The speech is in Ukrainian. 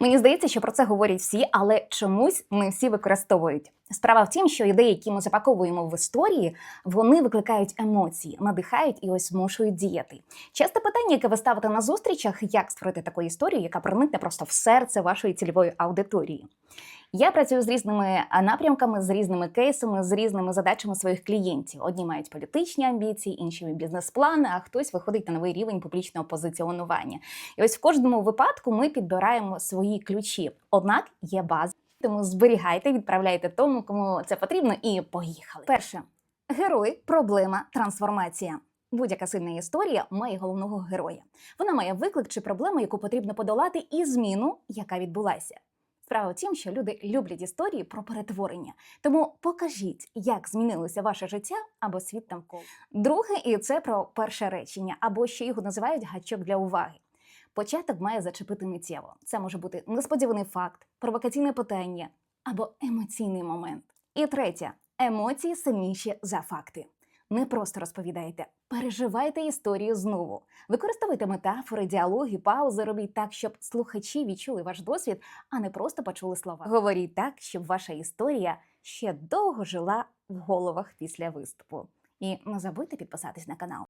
Мені здається, що про це говорять всі, але чомусь не всі використовують. Справа в тім, що ідеї, які ми запаковуємо в історії, вони викликають емоції, надихають і ось змушують діяти. Часте питання, яке ви ставите на зустрічах, як створити таку історію, яка проникне просто в серце вашої цільової аудиторії. Я працюю з різними напрямками, з різними кейсами, з різними задачами своїх клієнтів. Одні мають політичні амбіції, інші бізнес-плани, а хтось виходить на новий рівень публічного позиціонування. І ось в кожному випадку ми підбираємо свої ключі. Однак є база. Тому зберігайте, відправляйте тому, кому це потрібно, і поїхали. Перше герой, проблема, трансформація. Будь-яка сильна історія має головного героя. Вона має виклик чи проблему, яку потрібно подолати, і зміну, яка відбулася. Справа в тім, що люди люблять історії про перетворення. Тому покажіть, як змінилося ваше життя або світ навколо. Друге, і це про перше речення, або ще його називають гачок для уваги. Початок має зачепити миттєво. Це може бути несподіваний факт, провокаційне питання або емоційний момент. І третє емоції сильніші за факти. Не просто розповідайте, переживайте історію знову. Використовуйте метафори, діалоги, паузи, робіть так, щоб слухачі відчули ваш досвід, а не просто почули слова. Говоріть так, щоб ваша історія ще довго жила в головах після виступу. І не забудьте підписатись на канал.